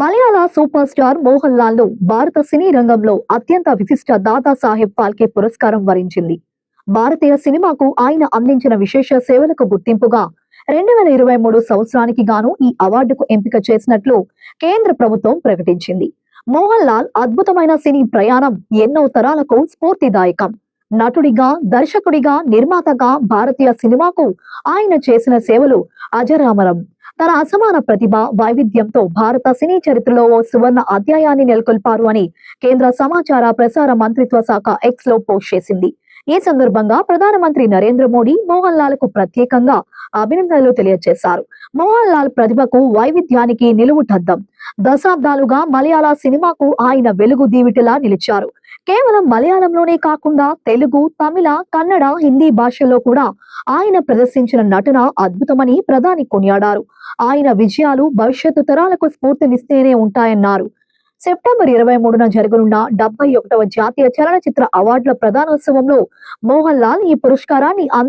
మలయాళ super star Mohan లాల్ను భారత సినీ రంగంలో అత్యంత విశిష్ట దాదా సాహెబ్ ఫాల్కే పురస్కారం వరించింది. భారతీయ సినిమాకు ఆయన అందించిన విశేష సేవలకు గుర్తింపుగా రెండు వేల ఇరవై మూడు సంవత్సరానికి గాను ఈ అవార్డుకు ఎంపిక చేసినట్లు కేంద్ర ప్రభుత్వం ప్రకటించింది. మోహన్ లాల్ అద్భుతమైన సినీ ప్రయాణం ఎన్నో తరాలకు స్ఫూర్తిదాయకం. నటుడిగా దర్శకుడిగా నిర్మాతగా భారతీయ సినిమాకు ఆయన చేసిన సేవలు అజరామరం. తన అసమాన ప్రతిభ వైవిధ్యంతో భారత సినీ చరిత్రలో ఓ సువర్ణ అధ్యాయాన్ని నెలకొల్పారు అని కేంద్ర సమాచార ప్రసార మంత్రిత్వ శాఖ ఎక్స్లో పోస్ట్ చేసింది. ఈ సందర్భంగా ప్రధానమంత్రి నరేంద్ర మోడీ మోహన్ లాల్కు ప్రత్యేకంగా అభినందనలు తెలియజేశారు. మోహన్ లాల్ ప్రతిభకు వైవిధ్యానికి నిలువుటద్దం దశాబ్దాలుగా మలయాళ సినిమాకు ఆయన వెలుగు దీవిటిలా నిలిచారు. కేవలం మలయాళంలోనే కాకుండా తెలుగు తమిళ కన్నడ హిందీ భాషల్లో కూడా ఆయన ప్రదర్శించిన నటన అద్భుతమని ప్రధాని కొనియాడారు. ఆయన విజయాలు భవిష్యత్తు తరాలకు స్ఫూర్తినిస్తేనే ఉంటాయన్నారు. సెప్టెంబర్ ఇరవై మూడున జరగనున్న డెబ్బై ఒకటవ జాతీయ చలనచిత్ర అవార్డుల ప్రధానోత్సవంలో మోహన్ లాల్ ఈ పురస్కారాన్ని